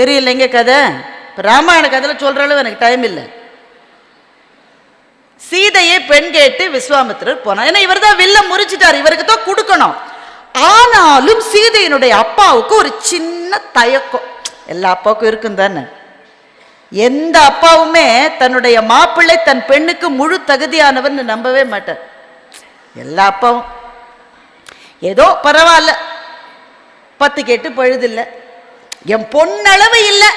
தெரியலைங்க கதை. ராமாயண கதையில் சொல்கிற அளவு எனக்கு டைம் இல்லை. சீதையை பெண் கேட்டு விஸ்வாமித்திரர் போனார். ஏன்னா இவர் தான் வில்ல முறிச்சிட்டார். இவருக்கு தான் கொடுக்கணும். ஆனாலும் சீதையினுடைய அப்பாவுக்கு ஒரு சின்ன தயக்கம். எல்லா அப்பாவுக்கும் இருக்கும் தானே. எந்த அப்பாவுமே தன்னுடைய மாப்பிள்ளை தன் பெண்ணுக்கு முழு தகுதியானவன் நம்பவே மாட்டார். எல்லா அப்பாவும். ஏதோ பரவாயில்ல. பத்து கேட்டு பழுதில்லை என் பொண்ணளவு இல்லை.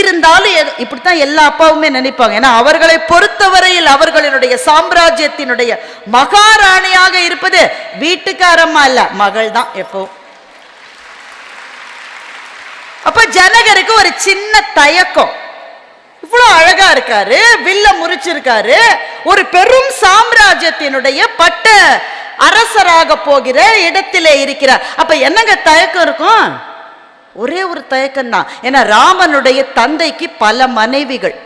இருந்தாலும் இப்படித்தான் எல்லா அப்பாவுமே நினைப்பாங்க. ஏன்னா அவர்களை பொறுத்தவரையில் அவர்களினுடைய சாம்ராஜ்யத்தினுடைய மகாராணியாக இருப்பது வீட்டுக்காரம்மா இல்ல மகள் தான் எப்போ. அப்ப ஜனகருக்கு ஒரு சின்ன தயக்கம். இவ்வளவு அழகா இருக்காரு வில்ல முறிச்சிருக்காரு. ஒரு பெரும் சாம்ராஜ்யத்தினுடைய பட்ட அரசராக போகிற இடத்திலே இருக்கிறார். அப்ப என்னங்க தயக்கம் இருக்கும்? ஒரே ஒரு தயக்கம் தான் ஏன்னா ராமனுடைய தந்தைக்கு பல மனைவிகள்.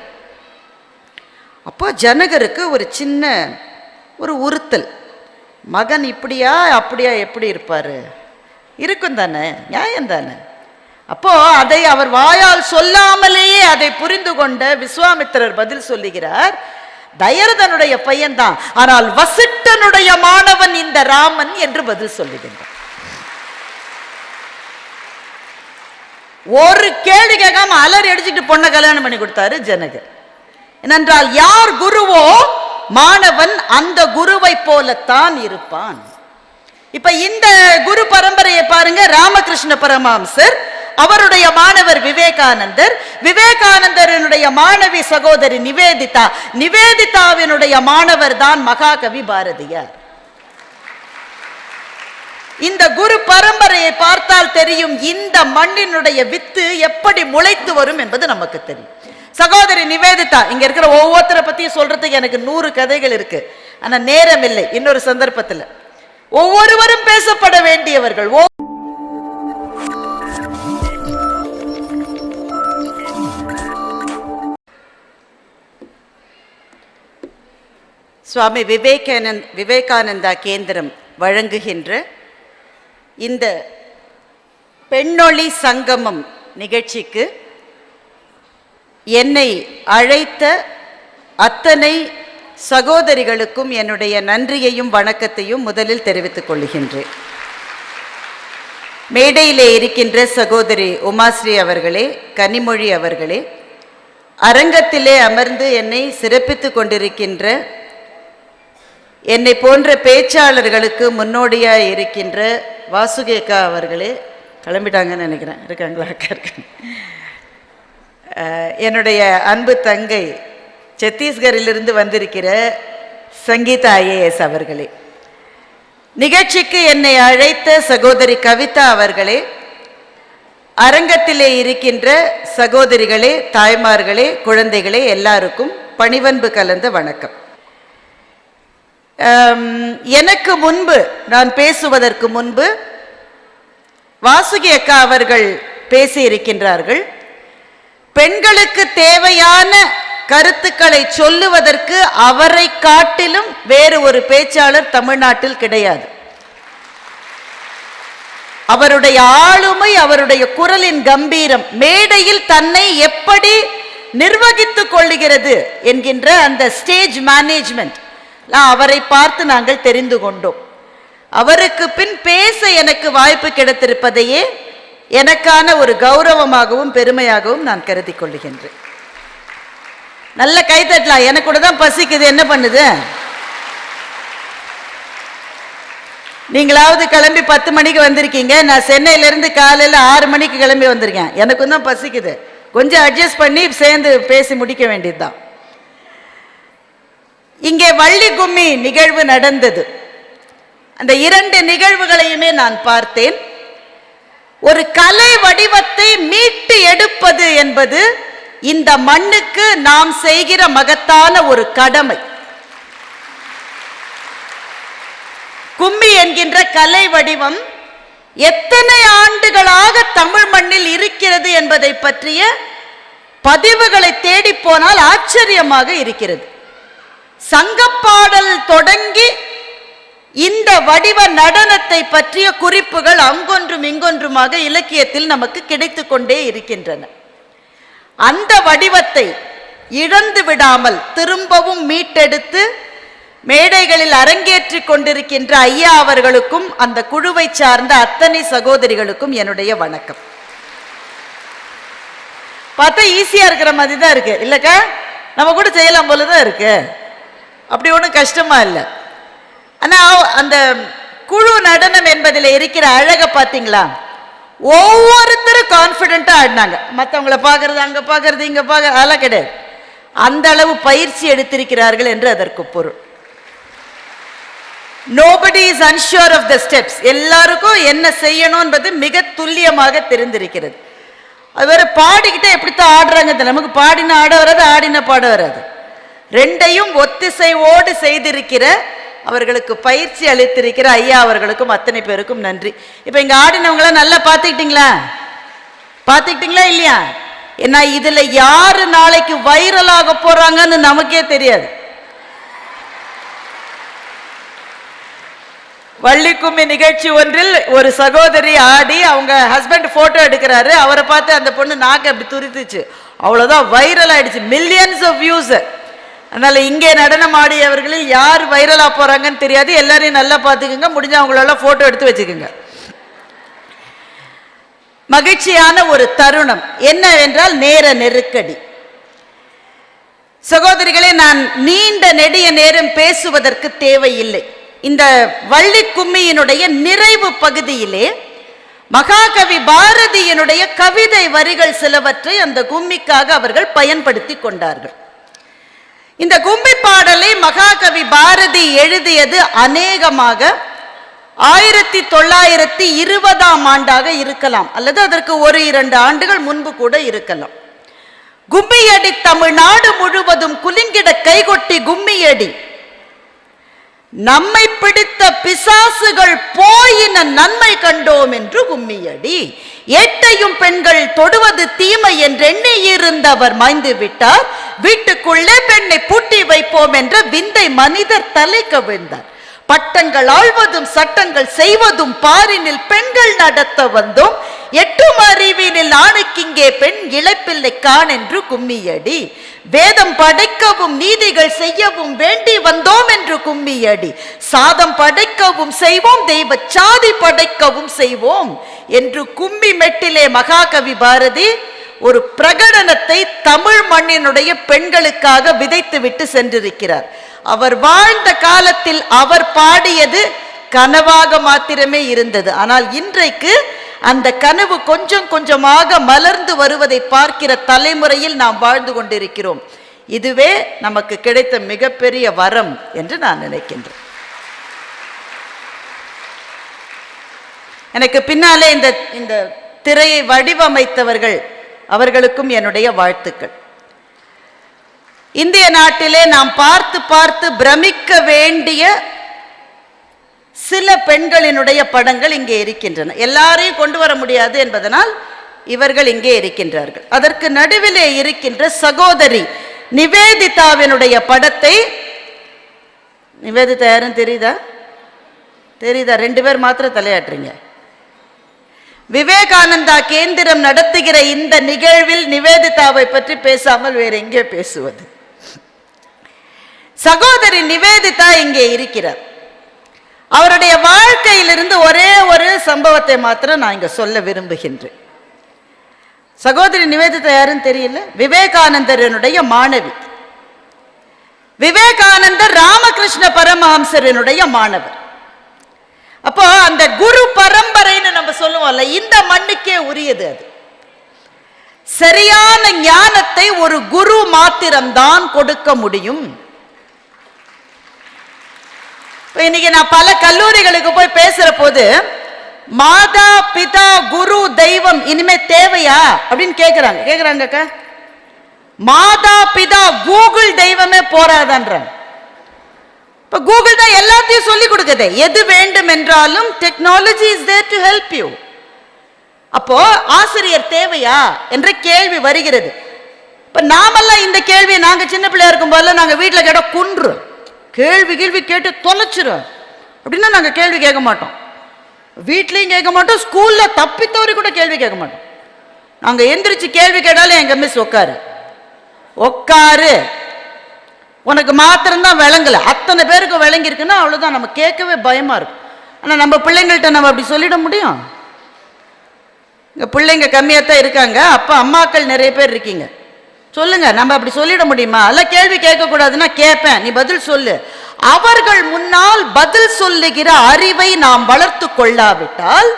அப்போ ஜனகருக்கு ஒரு சின்ன ஒரு உறுத்தல். மகன் இப்படியா அப்படியா எப்படி இருப்பார்? இருக்கும் தானே நியாயம் தானே? அப்போ அதை அவர் வாயால் சொல்லாமலேயே அதை புரிந்து கொண்ட விஸ்வாமித்திரர் பதில் சொல்லுகிறார் தயரதனுடைய பையன்தான் ஆனால் வசிட்டனுடைய மாணவன் இந்த ராமன் என்று பதில் சொல்லுகின்றார். ஒரு கேள்வி கேட்காம அலறி அடிச்சுட்டு பொண்ணை கல்யாணம் பண்ணி கொடுத்தாரு ஜனகர். ஏனென்றால் யார் குருவோ மாணவன் அந்த குருவை போலத்தான் இருப்பான். இப்ப இந்த குரு பரம்பரையை பாருங்க ராமகிருஷ்ண பரமாம்சர் அவருடைய மாணவர் விவேகானந்தர் விவேகானந்தரனுடைய மாணவி சகோதரி நிவேதிதா நிவேதிதாவினுடைய மாணவர் தான் மகாகவி பாரதியார். இந்த குரு பரம்பரையை பார்த்தால் தெரியும் இந்த மண்ணினுடைய வித்து எப்படி முளைத்து வரும் என்பது நமக்கு தெரியும். சகோதரி நிவேதிதா இங்க இருக்கிற ஒவ்வொருத்தரை பத்தியும் சொல்றதுக்கு எனக்கு நூறு கதைகள் இருக்கு. ஆனா நேரம் இல்லை இன்னொரு சந்தர்ப்பத்தில். ஒவ்வொருவரும் பேசப்பட வேண்டியவர்கள் ஓ சுவாமி விவேகானந்த் விவேகானந்தா கேந்திரம் வழங்குகின்ற இந்த பெண்ணொளி சங்கமம் நிகழ்ச்சிக்கு என்னை அழைத்த அத்தனை சகோதரிகளுக்கும் என்னுடைய நன்றியையும் வணக்கத்தையும் முதலில் தெரிவித்துக் கொள்கின்றேன். மேடையிலே இருக்கின்ற சகோதரி உமாஸ்ரீ அவர்களே கனிமொழி அவர்களே அரங்கத்திலே அமர்ந்து என்னை சிறப்பித்துக் கொண்டிருக்கின்ற என்னை போன்ற பேச்சாளர்களுக்கு முன்னோடியாக இருக்கின்ற வாசுகேக்கா அவர்களே கிளம்பிட்டாங்கன்னு நினைக்கிறேன். இருக்காங்களா? அக்கா இருக்காங்க. என்னுடைய அன்பு தங்கை சத்தீஸ்கரிலிருந்து வந்திருக்கிற சங்கீதா ஐஏஎஸ் அவர்களே. நிகழ்ச்சிக்கு என்னை அழைத்த சகோதரி கவிதா அவர்களே அரங்கத்திலே இருக்கின்ற சகோதரிகளே தாய்மார்களே குழந்தைகளே எல்லாருக்கும் பணிவன்பு கலந்த வணக்கம். Um, எனக்கு முன்பு நான் பேசுவதற்கு முன்பு வாசுகி அக்கா அவர்கள் பேசியிருக்கின்றார்கள். பெண்களுக்கு தேவையான கருத்துக்களை சொல்லுவதற்கு அவரை காட்டிலும் வேறு ஒரு பேச்சாளர் தமிழ்நாட்டில் கிடையாது. அவருடைய ஆளுமை அவருடைய குரலின் கம்பீரம் மேடையில் தன்னை எப்படி நிர்வகித்துக் கொள்ளுகிறது என்கின்ற அந்த ஸ்டேஜ் மேனேஜ்மெண்ட் அவரை பார்த்து நாங்கள் தெரிந்து கொண்டோம். அவருக்கு பின் பேச எனக்கு வாய்ப்பு கிடைத்திருப்பதையே எனக்கான ஒரு கௌரவமாகவும் பெருமையாகவும் நான் கருதி கொள்ளுகின்றேன் நல்ல கைத்தட்டலாம் எனக்கு கூட தான் பசிக்குது. என்ன பண்ணுது? நீங்களாவது கிளம்பி பத்து மணிக்கு வந்திருக்கீங்க. நான் சென்னையிலேருந்து காலையில் ஆறு மணிக்கு கிளம்பி வந்திருக்கேன். எனக்கும் தான் பசிக்குது. கொஞ்சம் அட்ஜஸ்ட் பண்ணி சேர்ந்து பேசி முடிக்க வேண்டியதுதான். இங்கே வள்ளி கும்மி நிகழ்வு நடந்தது. அந்த இரண்டு நிகழ்வுகளையுமே நான் பார்த்தேன். ஒரு கலை வடிவத்தை மீட்டு எடுப்பது என்பது இந்த மண்ணுக்கு நாம் செய்கிற மகத்தான ஒரு கடமை. கும்மி என்கின்ற கலை வடிவம் எத்தனை ஆண்டுகளாக தமிழ் மண்ணில் இருக்கிறது என்பதை பற்றிய பதிவுகளை தேடி போனால் ஆச்சரியமாக இருக்கிறது. சங்கப்பாடல் தொடங்கி இந்த வடிவ நடனத்தை பற்றிய குறிப்புகள் அங்கொன்றும் இங்கொன்றுமாக இலக்கியத்தில் நமக்கு கிடைத்து கொண்டே இருக்கின்றன. அந்த வடிவத்தை இழந்து விடாமல் திரும்பவும் மீட்டெடுத்து மேடைகளில் அரங்கேற்றிக் கொண்டிருக்கின்ற ஐயா அவர்களுக்கும் அந்த குழுவை சார்ந்த அத்தனை சகோதரிகளுக்கும் என்னுடைய வணக்கம். பார்த்தா ஈஸியா இருக்கிற மாதிரி தான் இருக்கு. இல்லக்கா? நம்ம கூட செய்யலாம் போல தான் இருக்கு. அப்படி ஒன்றும் கஷ்டமா இல்லை. ஆனால் அந்த குழு நடனம் என்பதில் இருக்கிற அழகை பார்த்தீங்களா ஒவ்வொருத்தரும் கான்ஃபிடென்ட்டாக ஆடினாங்க. மற்றவங்கள பார்க்கறது அங்கே பார்க்கறது இங்கே பார்க்கறது அதெல்லாம் கிடையாது. அந்த அளவு பயிற்சி எடுத்திருக்கிறார்கள் என்று அதற்கு பொருள். Nobody is unsure of the steps எல்லாருக்கும் என்ன செய்யணும் என்பது மிக துல்லியமாக தெரிந்திருக்கிறது. அது வேற பாடிக்கிட்டே எப்படித்தான் ஆடுறாங்க நமக்கு பாடின ஆட வராது ஆடின பாட வராது. ரெண்டையும் ஒத்திசைவோடு செய்திருக்கிற அவர்களுக்கு பயிற்சி அளித்திருக்கிற ஐயா அவர்களுக்கும் அத்தனை பேருக்கும் நன்றி. இப்போ இங்கே ஆடினவங்கள நல்லா பார்த்துக்கிட்டீங்களா? பார்த்துக்கிட்டீங்களா இல்லையா? ஏன்னா இதில் யார் நாளைக்கு வைரலாக போகிறாங்கன்னு நமக்கே தெரியாது. வள்ளிக்கும்மி நிகழ்ச்சி ஒன்றில் ஒரு சகோதரி ஆடி அவங்க ஹஸ்பண்ட் போட்டோ எடுக்கிறாரு. அவரை பார்த்து அந்த பொண்ணு நாக்கு அப்படி துரித்துச்சு. அவ்வளோதான் வைரல் ஆயிடுச்சு. மில்லியன்ஸ் ஆஃப் வியூஸ் அதனால இங்கே நடனம் ஆடியவர்களில் யார் வைரலாக போகிறாங்கன்னு தெரியாது. எல்லாரையும் நல்லா பார்த்துக்குங்க. முடிஞ்சால் அவங்களெல்லாம் ஃபோட்டோ எடுத்து வச்சுக்கோங்க. மகிழ்ச்சியான ஒரு தருணம் என்ன என்றால் நேர நெருக்கடி. சகோதரிகளே நான் நீண்ட நெடிய நேரம் பேசுவதற்கு தேவையில்லை. இந்த வள்ளி கும்மியினுடைய நிறைவு பகுதியிலே மகாகவி பாரதியினுடைய கவிதை வரிகள் சிலவற்றை அந்த கும்மிக்காக அவர்கள் பயன்படுத்தி கொண்டார்கள். இந்த கும்பி பாடலை மகாகவி பாரதி எழுதியது அநேகமாக ஆயிரத்தி தொள்ளாயிரத்தி இருபதாம் ஆண்டாக இருக்கலாம். அல்லது அதற்கு ஒரு இரண்டு ஆண்டுகள் முன்பு கூட இருக்கலாம். கும்மியடி தமிழ்நாடு முழுவதும் குலுங்கிட கைகொட்டி கும்மியடி. நம்மை பிடித்த பிசாசுகள் போயின நன்மை கண்டோம் என்று கும்மியடி. எட்டையும் பெண்கள் தொடுவது தீமை என்றெண்ணி இருந்தவர் மாய்ந்து விட்டார். வீட்டுக்குள்ளே பெண்ணை பூட்டி வைப்போம் என்ற விந்தை மனிதர் தலை கவிழ்ந்தார் பட்டங்கள் ஆழ்வதும் சட்டங்கள் செய்வதும் பாரினில் பெண்கள் நடத்த வந்தோம். எட்டும் அறிவினில் ஆணுக்கிங்கே பெண் இழப்பில்லை கான் என்று கும்மியடி. வேதம் படைக்கவும் நீதிகள் செய்யவும் வேண்டி வந்தோம் என்று கும்மியடி. சாதம் படைக்கவும் செய்வோம் தெய்வ சாதி படைக்கவும் செய்வோம் என்று கும்மி மெட்டிலே மகாகவி பாரதி ஒரு பிரகடனத்தை தமிழ் மண்ணினுடைய பெண்களுக்காக விதைத்து விட்டு சென்றிருக்கிறார். அவர் வாழ்ந்த காலத்தில் அவர் பாடியது கனவாக மாத்திரமே இருந்தது. ஆனால் இன்றைக்கு அந்த கனவு கொஞ்சம் கொஞ்சமாக மலர்ந்து வருவதை பார்க்கிற தலைமுறையில் நாம் வாழ்ந்து கொண்டிருக்கிறோம். இதுவே நமக்கு கிடைத்த மிகப்பெரிய வரம் என்று நான் நினைக்கின்றேன். எனக்கு பின்னாலே இந்த இந்த திரையை வடிவமைத்தவர்கள் அவர்களுக்கும் என்னுடைய வாழ்த்துக்கள். இந்திய நாட்டிலே நாம் பார்த்து பார்த்து பிரமிக்க வேண்டிய சில பெண்களினுடைய படங்கள் இங்கே இருக்கின்றன. எல்லாரையும் கொண்டு வர முடியாது என்பதனால் இவர்கள் இங்கே இருக்கின்றார்கள். அதற்கு நடுவிலே இருக்கின்ற சகோதரி நிவேதிதாவினுடைய படத்தை நிவேதிதா யாரும் தெரியுதா? தெரியுதா? ரெண்டு பேர் மாத்திரம் தலையாட்டுறீங்க. விவேகானந்தா கேந்திரம் நடத்துகிற இந்த நிகழ்வில் நிவேதிதாவை பற்றி பேசாமல் வேற எங்கே பேசுவது? சகோதரி நிவேதிதா இங்கே இருக்கிறார். அவருடைய வாழ்க்கையிலிருந்து ஒரே ஒரு சம்பவத்தை மாத்திரம் நான் இங்க சொல்ல விரும்புகின்றேன். சகோதரி நிவேதிதா யாருன்னு தெரியல? விவேகானந்தரனுடைய மாணவி. விவேகானந்தர் ராமகிருஷ்ண பரமஹம்சரனுடைய மாணவர். அப்போ அந்த குரு பரம்பரைன்னு நம்ம சொல்லுவோம்ல இந்த மண்ணுக்கே உரியது அது. சரியான ஞானத்தை ஒரு குரு மாத்திரம்தான் கொடுக்க முடியும். இன்னைக்கு நான் பல கல்லூரிகளுக்கு போய் பேசுற போது மாதா பிதா குரு தெய்வம் இனிமே தேவையா? அப்படின்னு கேக்குறாங்க. கேக்குறாங்க அக்கா. மாதா பிதா கூகுள் தெய்வமே போராதான்றாங்க இப்ப கூகுள் தான் எல்லாத்தையும் சொல்லி கொடுக்குது. எது வேண்டும் என்றாலும் technology is there to help you அப்போ ஆசிரியர் தேவையா என்ற கேள்வி வருகிறது. இப்ப நாமெல்லாம் இந்த கேள்வியை நாங்க சின்ன பிள்ளையா இருக்கும் போதெல்லாம் நாங்க வீட்டுல கேட்ட குன்று. கேள்வி கேள்வி கேட்டு தொலைச்சிரும் அப்படின்னா நாங்கள் கேள்வி கேட்க மாட்டோம். வீட்லேயும் கேட்க மாட்டோம் ஸ்கூலில் தப்பி தவறி கூட கேள்வி கேட்க மாட்டோம். நாங்கள் எந்திரிச்சு கேள்வி கேட்டாலும் எங்கள் மிஸ் உட்காரு உட்காரு உனக்கு மாத்திரம்தான் விளங்கலை. அத்தனை பேருக்கு விளங்கியிருக்குன்னா அவ்வளோதான் நம்ம கேட்கவே பயமாக இருக்கும். ஆனால் நம்ம பிள்ளைங்கள்ட்ட நம்ம அப்படி சொல்லிட முடியும்? இங்கே பிள்ளைங்க கம்மியாக தான் இருக்காங்க. அப்போ அம்மாக்கள் நிறைய பேர் இருக்கீங்க. சொல்லுங்க நம்ம அப்படி சொல்லிட முடியுமா? அல்ல கேள்வி கேட்கக்கூடாதுன்னா கேட்பேன். நீ பதில் சொல்லு. அவர்கள் முன்னால் பதில் சொல்லுகிற அறிவை நாம் வளர்த்து கொள்ளாவிட்டால்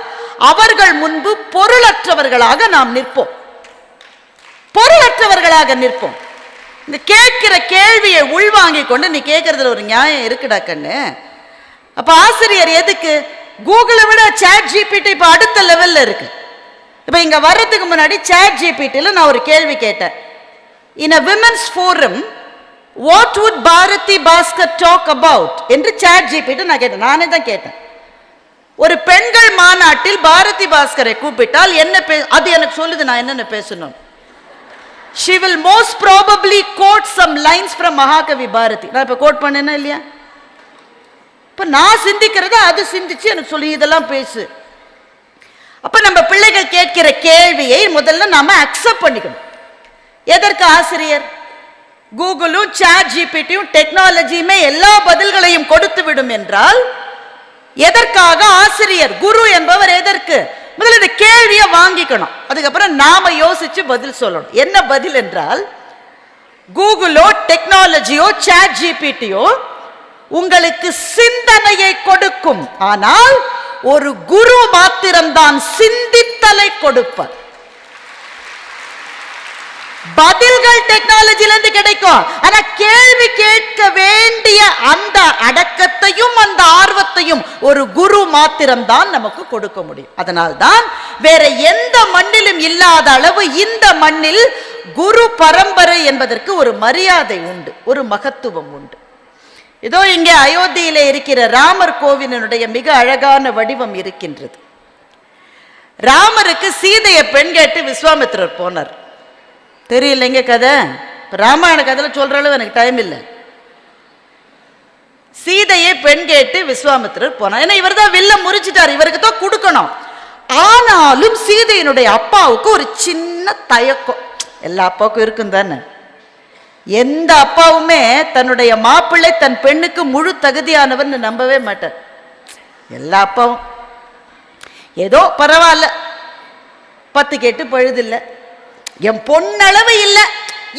அவர்கள் முன்பு பொருளற்றவர்களாக நாம் நிற்போம். பொருளற்றவர்களாக நிற்போம். இந்த கேட்கிற கேள்வியை உள்வாங்கி கொண்டு நீ கேட்கறதுல ஒரு நியாயம் இருக்குடா கண்ணு. அப்ப ஆசிரியர் எதுக்கு? கூகுளை விட சேட் ஜிபிடி இப்ப அடுத்த லெவல்ல இருக்கு. இப்ப இங்க வர்றதுக்கு முன்னாடி சேட் ஜிபிடில நான் ஒரு கேள்வி கேட்டேன். In a women's forum what would Bharathi Baskar talk about என்று சேட் ஜிபிட்டு நான் கேட்டேன். நானே தான் கேட்டேன். ஒரு பெண்கள் மாநாட்டில் பாரதி பாஸ்கரை கூப்பிட்டால் என்ன பே அது எனக்கு சொல்லுது நான் என்னென்ன பேசணும்? She will most probably quote some lines from மகாகவி பாரதி நான் இப்ப கோட் பண்ணேனா இல்லையா? இப்ப நான் சிந்திக்கிறத அது சிந்திச்சு எனக்கு சொல்லி இதெல்லாம் பேசு. அப்ப நம்ம பிள்ளைகள் கேட்கிற கேள்வியை முதல்ல நாம அக்செப்ட் பண்ணிக்கணும். எதற்கு ஆசிரியர்? கூகுளும் சாட் ஜிபிடியும் டெக்னாலஜியுமே எல்லா பதில்களையும் கொடுத்து விடும் என்றால் எதற்காக ஆசிரியர் குரு என்பவர் எதற்கு? முதல்ல இந்த கேள்வியை வாங்கிக்கணும். அதுக்கப்புறம் நாம யோசிச்சு பதில் சொல்லணும். என்ன பதில் என்றால் கூகுளோ டெக்னாலஜியோ சாட் ஜிபிடியோ உங்களுக்கு சிந்தனையை கொடுக்கும். ஆனால் ஒரு குரு மாத்திரம்தான் சிந்தித்தலை கொடுப்பார். பதில்கள் டெக்னாலஜில இருந்து கிடைக்கும். ஆனா கேள்வி கேட்க வேண்டிய அந்த அடக்கத்தையும் அந்த ஆர்வத்தையும் ஒரு குரு மாத்திரம்தான் நமக்கு கொடுக்க முடியும். அதனால்தான் வேற எந்த மண்ணிலும் இல்லாத அளவு இந்த மண்ணில் குரு பரம்பரை என்பதற்கு ஒரு மரியாதை உண்டு ஒரு மகத்துவம் உண்டு. இதோ இங்கே அயோத்தியில இருக்கிற ராமர் கோவிலினுடைய மிக அழகான வடிவம் இருக்கின்றது. ராமருக்கு சீதையை பெண் கேட்டு விஸ்வாமித்திரர் போனார். தெரியலைங்க கதை. ராமாயண கதையில் சொல்கிற அளவு எனக்கு டைம் இல்லை. சீதையை பெண் கேட்டு விஸ்வாமித்திரர் போனார். ஏன்னா இவர் தான் வில்ல முறிச்சிட்டார். இவருக்கு தான் கொடுக்கணும். ஆனாலும் சீதையினுடைய அப்பாவுக்கு ஒரு சின்ன தயக்கம். எல்லா அப்பாவுக்கும் இருக்கும் தானே. எந்த அப்பாவுமே தன்னுடைய மாப்பிள்ளை தன் பெண்ணுக்கு முழு தகுதியானவன் நம்பவே மாட்டார். எல்லா அப்பாவும். ஏதோ பரவாயில்ல. பத்து கேட்டு பழுதில்லை. என் பொண்ணளவு இல்லை.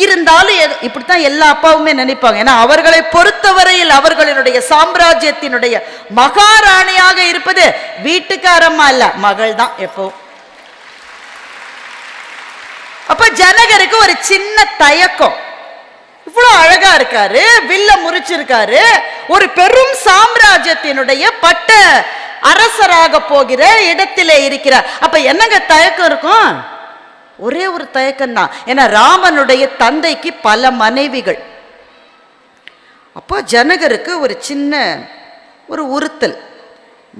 இருந்தாலும் இப்படித்தான் எல்லா அப்பாவுமே நினைப்பாங்க. ஏன்னா அவர்களை பொறுத்தவரையில் அவர்களினுடைய சாம்ராஜ்யத்தினுடைய மகாராணியாக இருப்பது வீட்டுக்காரம்மா இல்ல மகள் தான் எப்பவும் அப்ப ஜனகருக்கு ஒரு சின்ன தயக்கம். இவ்வளவு அழகா இருக்காரு வில்ல முறிச்சிருக்காரு. ஒரு பெரும் சாம்ராஜ்யத்தினுடைய பட்ட அரசராக போகிற இடத்திலே இருக்கிறார். அப்ப என்னங்க தயக்கம் இருக்கும்? ஒரே ஒரு தயக்கம் தான் ஏன்னா ராமனுடைய தந்தைக்கு பல மனைவிகள். அப்போ ஜனகருக்கு ஒரு சின்ன ஒரு உறுத்தல்.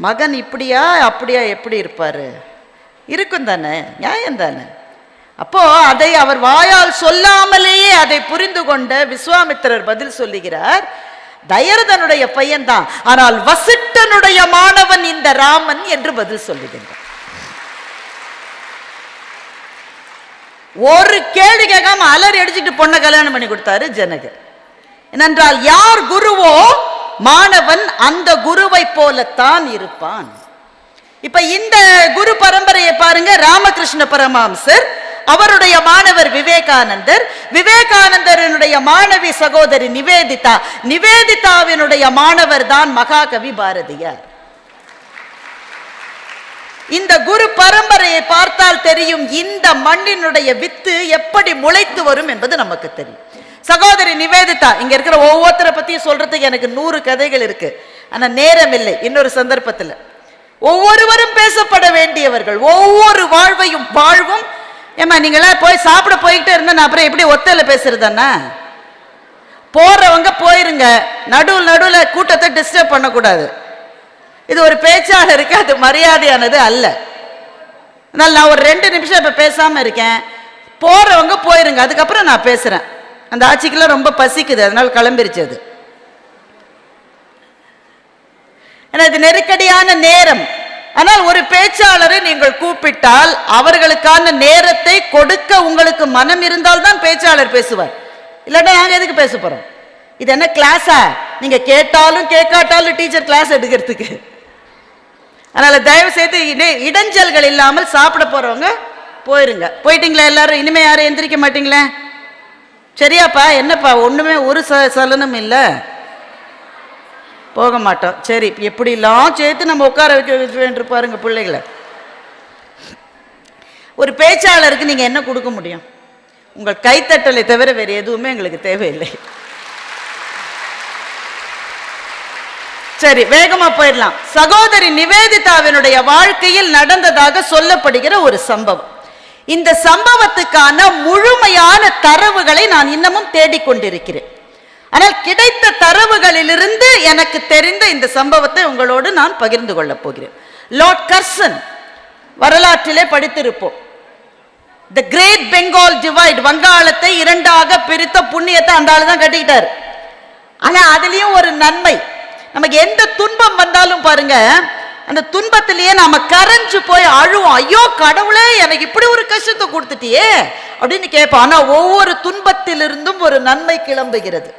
மகன் இப்படியா அப்படியா எப்படி இருப்பார்? இருக்கும் தானே நியாயம் தானே? அப்போ அதை அவர் வாயால் சொல்லாமலேயே அதை புரிந்து கொண்ட விஸ்வாமித்திரர் பதில் சொல்லுகிறார் தயரதனுடைய பையன்தான். ஆனால் வசிட்டனுடைய மாணவன் இந்த ராமன் என்று பதில் சொல்லுகின்றார். ஒரு கேள்வி கேட்காம அலறி அடிச்சுட்டு பொண்ணை கல்யாணம் பண்ணி கொடுத்தாரு ஜனகர். ஏனென்றால் யார் குருவோ மாணவன் அந்த குருவை போலத்தான் இருப்பான். இப்ப இந்த குரு பரம்பரையை பாருங்க ராமகிருஷ்ண பரமாம்சர் அவருடைய மாணவர் விவேகானந்தர் விவேகானந்தரனுடைய மாணவி சகோதரி நிவேதிதா நிவேதிதாவினுடைய மாணவர் தான் மகாகவி பாரதியார். இந்த குரு பரம்பரையை பார்த்தால் தெரியும் இந்த மண்ணினுடைய வித்து எப்படி முளைத்து வரும் என்பது நமக்கு தெரியும். சகோதரி நிவேதிதா இங்க இருக்கிற ஒவ்வொருத்தரை பத்தியும் சொல்றதுக்கு எனக்கு நூறு கதைகள் இருக்கு. ஆனா நேரம் இல்லை இன்னொரு சந்தர்ப்பத்தில். ஒவ்வொருவரும் பேசப்பட வேண்டியவர்கள் ஒவ்வொரு வாழ்வையும் வாழ்வும். ஏமா நீங்களாம் போய் சாப்பிட போய்கிட்டே இருந்தா நான் அப்புறம் எப்படி ஒத்தையில பேசுறதானே போறவங்க போயிருங்க நடுவில் நடுவில் கூட்டத்தை டிஸ்டர்ப் பண்ணக்கூடாது. இது ஒரு பேச்சாக இருக்கு அது மரியாதையானது அல்ல. அதனால் நான் ஒரு ரெண்டு நிமிஷம் இப்போ பேசாமல் இருக்கேன். போகிறவங்க போயிருங்க அதுக்கப்புறம் நான் பேசுகிறேன் அந்த ஆட்சிக்கெல்லாம் ரொம்ப பசிக்குது அதனால் கிளம்பிருச்சு அது. ஏன்னா இது நெருக்கடியான நேரம். ஆனால் ஒரு பேச்சாளரை நீங்கள் கூப்பிட்டால் அவர்களுக்கான நேரத்தை கொடுக்க உங்களுக்கு மனம் இருந்தால் தான் பேச்சாளர் பேசுவார். இல்லாட்டா நாங்கள் எதுக்கு பேச போகிறோம் இது என்ன கிளாஸா நீங்கள் கேட்டாலும் கேட்காட்டாலும் டீச்சர் கிளாஸ் எடுக்கிறதுக்கு. அதனால தயவு செய்து இடை- இடைஞ்சல்கள் இல்லாமல் சாப்பிட போறவங்க போயிருங்க. போயிட்டீங்களா எல்லாரும்? இனிமே யாரும் எந்திரிக்க மாட்டீங்களே? சரியாப்பா என்னப்பா? ஒண்ணுமே ஒரு ச சலனம் இல்லை. போக மாட்டோம். சரி எப்படிலாம் சேர்த்து நம்ம உட்கார வைக்க வைக்க பாருங்க பிள்ளைகளை. ஒரு பேச்சாளருக்கு நீங்க என்ன கொடுக்க முடியும்? உங்கள் கைத்தட்டலை தவிர வேறு எதுவுமே எங்களுக்கு தேவையில்லை. சரி வேகமா போயிடலாம். சகோதரி நிவேதிதாவினுடைய வாழ்க்கையில் நடந்ததாக சொல்லப்படுகிற ஒரு சம்பவம். இந்த சம்பவத்துக்கான முழுமையான தரவுகளை நான் இன்னமும் தேடிக்கொண்டிருக்கிறேன். ஆனால் கிடைத்த தரவுகளிலிருந்து எனக்கு தெரிந்த இந்த சம்பவத்தை உங்களோடு நான் பகிர்ந்து கொள்ளப் போகிறேன். லார்ட் கர்சன் வரலாற்றிலே படித்திருப்போம். த கிரேட் பெங்கால் டிவைட் வங்காளத்தை இரண்டாக பிரித்த புண்ணியத்தை அந்த ஆளு தான் கட்டிக்கிட்டார். ஆனால் அதுலேயும் ஒரு நன்மை. நமக்கு எந்த துன்பம் வந்தாலும் பாருங்க அந்த துன்பத்திலேயே நாம கரைஞ்சு போய் அழுவோம். ஐயோ கடவுளே எனக்கு இப்படி ஒரு கஷ்டத்தை கொடுத்துட்டியே அப்படின்னு கேட்போம். ஆனா ஒவ்வொரு துன்பத்திலிருந்தும் ஒரு நன்மை கிளம்புகிறது.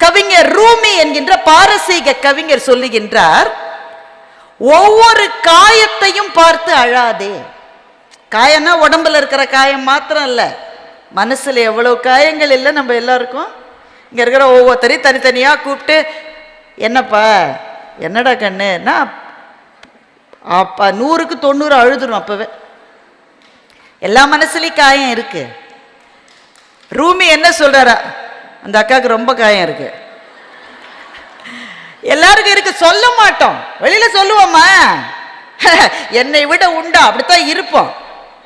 கவிஞர் ரூமி என்கின்ற பாரசீக கவிஞர் சொல்லுகின்றார் ஒவ்வொரு காயத்தையும் பார்த்து அழாதே. காயம்னா உடம்புல இருக்கிற காயம் மாத்திரம் இல்ல மனசுல எவ்வளவு காயங்கள் இல்லை நம்ம எல்லாருக்கும். இங்க இருக்கிற ஒவ்வொருத்தரையும் தனித்தனியா கூப்பிட்டு என்னப்பா? என்னடா கண்ணு? நான் அப்பா நூறுக்கு தொண்ணூறு அழுதுரும் அப்போவே. எல்லா மனசுலேயும் காயம் இருக்கு. ரூமி என்ன சொல்கிறாரா அந்த அக்காவுக்கு ரொம்ப காயம் இருக்கு. எல்லாருக்கும் இருக்கு. சொல்ல மாட்டோம். வெளியில சொல்லுவோமா? என்னை விட உண்டா? அப்படித்தான் இருப்போம்.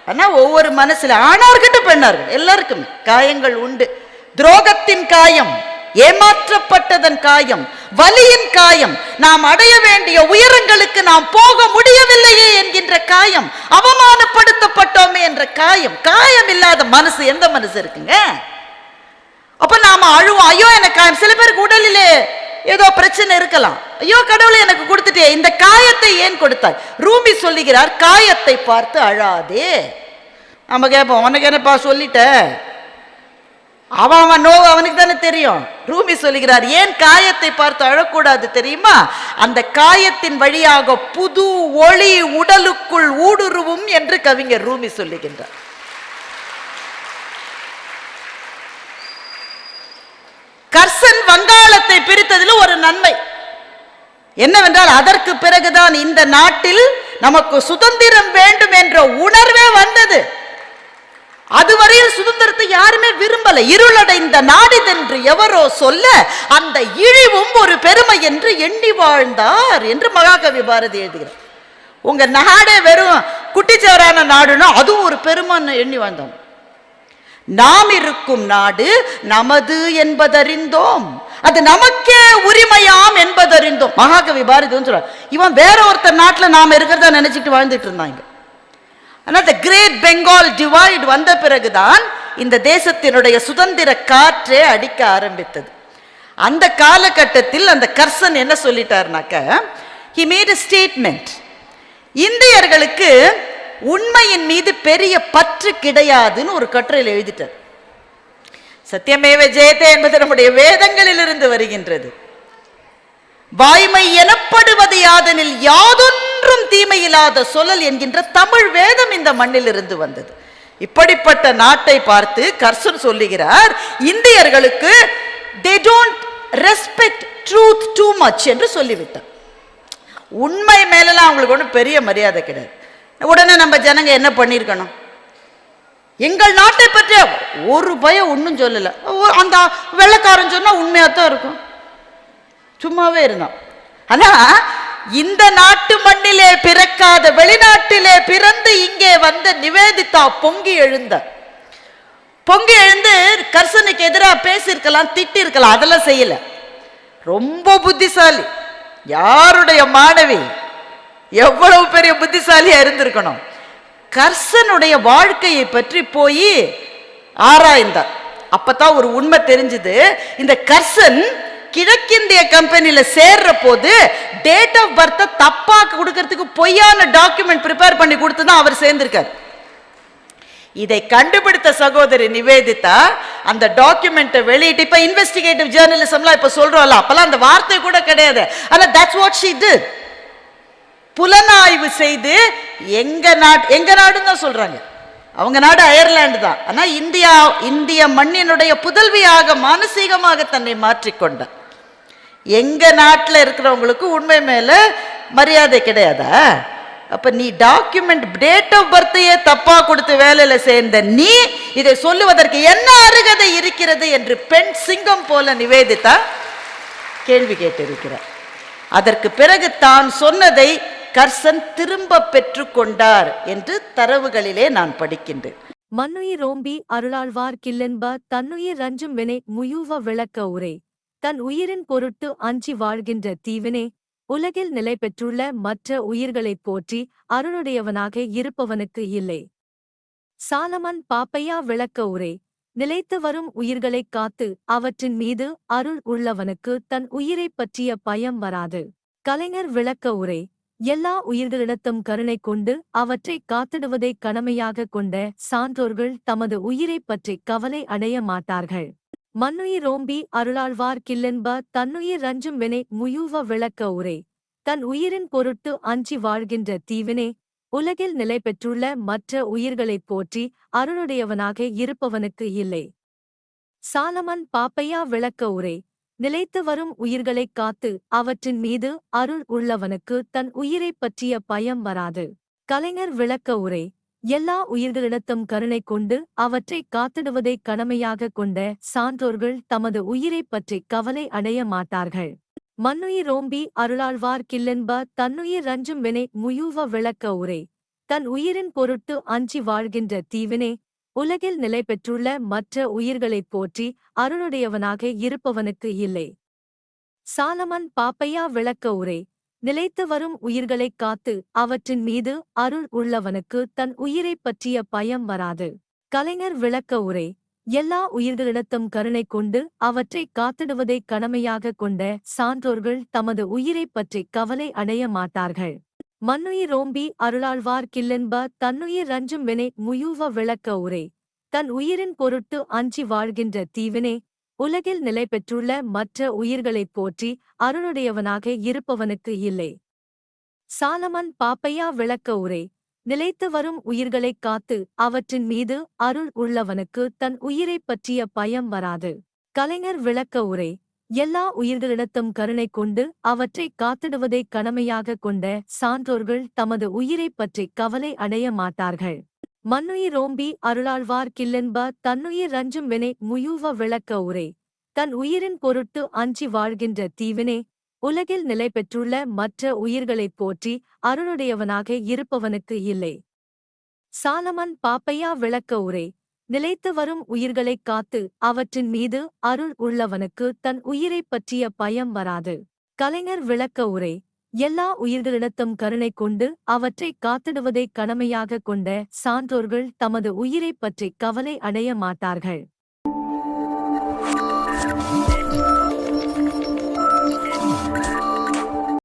ஆனால் ஒவ்வொரு மனசில் ஆணார்கிட்ட பெண்ணார்கள் எல்லாருக்குமே காயங்கள் உண்டு. துரோகத்தின் காயம். ஏமாற்றப்பட்டதன் காயம் வலியின் காயம் நாம் அடைய வேண்டிய உயரங்களுக்கு நாம் போக முடியவில்லையே என்கின்ற காயம் அவமானப்படுத்தப்பட்டோமே என்ற காயம் காயம் இல்லாத மனசு எந்த மனசு இருக்குங்க? அப்ப நாம அழுவோம் ஐயோ எனக்கு காயம் சில பேருக்கு உடலிலே ஏதோ பிரச்சனை இருக்கலாம். ஐயோ கடவுளை எனக்கு கொடுத்துட்டே இந்த காயத்தை ஏன் கொடுத்தாய்? ரூமி சொல்லுகிறார் காயத்தை பார்த்து அழாதே. நம்ம கேட்போம் உனக்கு என்னப்பா சொல்லிட்ட அவன் அவன் நோவு அவனுக்கு தானே தெரியும். ரூமி சொல்லுகிறார் ஏன் காயத்தை பார்த்து அழக்கூடாது தெரியுமா? அந்த காயத்தின் வழியாக புது ஒளி உடலுக்குள் ஊடுருவும் என்று கவிஞர் ரூமி சொல்லுகின்றார். கர்சன் வங்காளத்தை பிரித்ததில் ஒரு நன்மை. என்னவென்றால் அதற்கு பிறகுதான் இந்த நாட்டில் நமக்கு சுதந்திரம் வேண்டும் என்ற உணர்வே வந்தது. அதுவரையில் சுதந்திரத்தை யாருமே விரும்பல. இருளடைந்த நாடிதென்று எவரோ சொல்ல அந்த இழிவும் ஒரு பெருமை என்று எண்ணி வாழ்ந்தார் என்று மகாகவி பாரதி எழுதுகிறார். உங்க நாடே வெறும் குட்டிச்சவரான நாடுனா அதுவும் ஒரு பெருமைன்னு எண்ணி வாழ்ந்தோம். நாம் இருக்கும் நாடு நமது என்பதறிந்தோம். அது நமக்கே உரிமையாம் என்பதறிந்தோம். மகாகவி பாரதி வந்து சொல்றார் இவன் வேற ஒருத்தர் நாட்டுல நாம இருக்கிறதா நினைச்சிட்டு வாழ்ந்துட்டு இருந்தாங்க. ஆனால் இந்த கிரேட் பெங்கால் டிவைட் வந்த பிறகுதான் இந்த தேசத்தினுடைய சுதந்திர காற்றே அடிக்க ஆரம்பித்தது. அந்த காலகட்டத்தில் அந்த கர்சன் என்ன சொல்லிட்டாருனாக்க ஹி மேட் அ ஸ்டேட்மெண்ட் இந்தியர்களுக்கு உண்மையின் மீது பெரிய பற்று கிடையாதுன்னு ஒரு கட்டுரையில் எழுதிட்டார். சத்தியமேவ ஜெயதே என்பது நம்முடைய வேதங்களிலிருந்து வருகின்றது. வாய்மை எனப்படுவது யாதனில் யாதொன்றும் தீமையில்லாத சொல்லல் என்கின்ற தமிழ் வேதம் இந்த மண்ணில் இருந்து வந்தது. இப்படிப்பட்ட நாட்டை பார்த்து கர்சன் சொல்லுகிறார் இந்தியர்களுக்கு they don't respect truth too much என்று சொல்லிவிட்டார். உண்மை மேலெல்லாம் அவங்களுக்கு ஒன்றும் பெரிய மரியாதை கிடையாது. உடனே நம்ம ஜனங்க என்ன பண்ணியிருக்கணும்? எங்கள் நாட்டை பற்றி ஒரு பயம் ஒன்றும் சொல்லலை. அந்த வெள்ளைக்காரன் சொன்னால் உண்மையாக தான் இருக்கும். சும்மாவே இருந்தான். ஆனா இந்த நாட்டு மண்ணிலே பிறக்காத வெளிநாட்டிலே பிறந்து இங்கே வந்த நிவேதிதா பொங்கி எழுந்த. பொங்கி எழுந்து கர்சனுக்கு எதிராக பேசியிருக்கலாம் திட்டிருக்கலாம் அதெல்லாம் செய்யல. ரொம்ப புத்திசாலி. யாருடைய மாணவி எவ்வளவு பெரிய புத்திசாலியா இருந்திருக்கணும். கர்சனுடைய வாழ்க்கையை பற்றி போய் ஆராய்ந்தார். அப்பதான் ஒரு உண்மை தெரிஞ்சது. இந்த கர்சன் கிழக்கிந்திய கம்பெனியில் சேர்ற போது டேட் ஆஃப் பர்த்தை தப்பா கொடுக்கறதுக்கு பொய்யான டாக்குமெண்ட் ப்ரிப்பேர் பண்ணி கொடுத்து தான் அவர் சேர்ந்திருக்கார். இதை கண்டுபிடித்த சகோதரி நிவேதிதா அந்த டாக்குமெண்ட்டை வெளியிட்டு இப்ப இன்வெஸ்டிகேட்டிவ் ஜேர்னலிசம்லாம் இப்ப சொல்றோம்ல அப்பெல்லாம் அந்த வார்த்தை கூட கிடையாது. ஆனா தட்ஸ் வாட் ஷீ டிட் புலனாய்வு செய்து எங்க நாடு எங்க நாடுன்னு தான் சொல்றாங்க. அவங்க நாடு அயர்லாந்து தான். ஆனா இந்தியா இந்திய மண்ணினுடைய புதல்வியாக மானசீகமாக தன்னை மாற்றிக்கொண்டார். எங்கள் நாட்டில் இருக்கிறவங்களுக்கு உண்மை மேலே மரியாதை கிடையாதா? அப்போ நீ டாக்குமெண்ட் டேட் ஆஃப் பர்த்தையே தப்பாக கொடுத்து வேலையில் சேர்ந்த நீ இதை சொல்லுவதற்கு என்ன அருகதை இருக்கிறது என்று பெண் சிங்கம் போல நிவேதிதா கேள்வி கேட்டிருக்கிறார். அதற்கு பிறகு தான் சொன்னதை கர்சன் திரும்ப பெற்றுக்கொண்டார் என்று தரவுகளிலே நான் படிக்கின்றேன். மன்னுயிர் ரோம்பி அருளாழ்வார் கில்லென்ப தன்னுயிர் ரஞ்சும் வினை முயூவ விளக்க உரை. தன் உயிரின் பொருட்டு அஞ்சி வாழ்கின்ற தீவினே உலகில் நிலை பெற்றுள்ள மற்ற உயிர்களைப் போற்றி அருளுடையவனாக இருப்பவனுக்கு இல்லை. சாலமன் பாப்பையா விளக்க உரை நிலைத்து வரும் உயிர்களைக் காத்து அவற்றின் மீது அருள் உள்ளவனுக்கு தன் உயிரைப் பற்றிய பயம் வராது. கலைஞர் விளக்க உரை எல்லா உயிர்களிடத்தும் கருணை கொண்டு அவற்றை காத்திடுவதைக் கடமையாகக் கொண்ட சான்றோர்கள் தமது உயிரைப் பற்றி கவலை அடைய மாட்டார்கள். மன்னுயிர் ரோம்பி அருளாழ்வார் கில்லென்ப தன்னுயிர் ரஞ்சும் வினை முயூவ விளக்க உரை. தன் உயிரின் பொருட்டு அஞ்சி வாழ்கின்ற தீவினே உலகில் நிலை பெற்றுள்ள மற்ற உயிர்களைப் போற்றி அருளுடையவனாக இருப்பவனுக்கு இல்லை. சாலமன் பாப்பையா விளக்க உரை. நிலைத்து வரும் உயிர்களைக் காத்து அவற்றின் மீது அருள் உள்ளவனுக்கு தன் உயிரைப் பற்றிய பயம் வராது. கலைஞர் விளக்க உரை. எல்லா உயிர்களிடத்தும் கருணை கொண்டு அவற்றை காத்திடுவதைக் கடமையாகக் கொண்ட சான்றோர்கள் தமது உயிரைப் பற்றி கவலை அடைய மாட்டார்கள். மண்ணுயிர் ரோம்பி அருளாழ்வார் கில்லென்ப தன்னுயிர் ரஞ்சும் வினை முயூவ விளக்க உரை. தன் உயிரின் பொருட்டு அஞ்சி வாழ்கின்ற தீவினே உலகில் நிலை பெற்றுள்ள மற்ற உயிர்களைப் போற்றி அருளுடையவனாக இருப்பவனுக்கு இல்லை. சாலமன் பாப்பையா விளக்க உரை. நிலைத்து வரும் உயிர்களைக் காத்து அவற்றின் மீது அருள் உள்ளவனுக்கு தன் உயிரைப் பற்றிய பயம் வராது. கலைஞர் விளக்க உரை எல்லா உயிர்களிடத்தும் கருணை கொண்டு அவற்றை காத்திடுவதைக் கடமையாகக் கொண்ட சான்றோர்கள் தமது உயிரைப் பற்றி கவலை அடைய மாட்டார்கள். மண்ணுயிர் ரோம்பி அருளாழ்வார் கில்லென்ப தன்னுயிர் ரஞ்சும் வினை முயூவ விளக்க உரை தன் உயிரின் பொருட்டு அஞ்சி வாழ்கின்ற தீவினே உலகில் நிலை பெற்றுள்ள மற்ற உயிர்களைப் போற்றி அருளுடையவனாக இருப்பவனுக்கு இல்லை. சாலமன் பாப்பையா விளக்க உரை. நிலைத்து வரும் உயிர்களைக் காத்து அவற்றின் மீது அருள் உள்ளவனுக்கு தன் உயிரைப் பற்றிய பயம் வராது. கலைஞர் விளக்க உரை. எல்லா உயிர்களிடத்தும் கருணை கொண்டு அவற்றை காத்திடுவதைக் கடமையாகக் கொண்ட சான்றோர்கள் தமது உயிரைப் பற்றி கவலை அடைய மாட்டார்கள். மன்னுயிர் ரோம்பி அருளாழ்வார் கில்லென்ப தன்னுயிர் ரஞ்சும் வினை முயூவ விளக்க உரை. தன் உயிரின் பொருட்டு அஞ்சி வாழ்கின்ற தீவினே உலகில் நிலை பெற்றுள்ள மற்ற உயிர்களைப் போற்றி அருளுடையவனாக இருப்பவனுக்கு இல்லை. சாலமன் பாப்பையா விளக்க உரை. நிலைத்து வரும் உயிர்களைக் காத்து அவற்றின் மீது அருள் உள்ளவனுக்கு தன் உயிரைப் பற்றிய பயம் வராது. கலைஞர் விளக்க உரை. எல்லா உயிர்களிடத்தும் கருணை கொண்டு அவற்றை காத்திடுவதைக் கடமையாகக் கொண்ட சான்றோர்கள் தமது உயிரைப் பற்றி கவலை அடைய மாட்டார்கள்.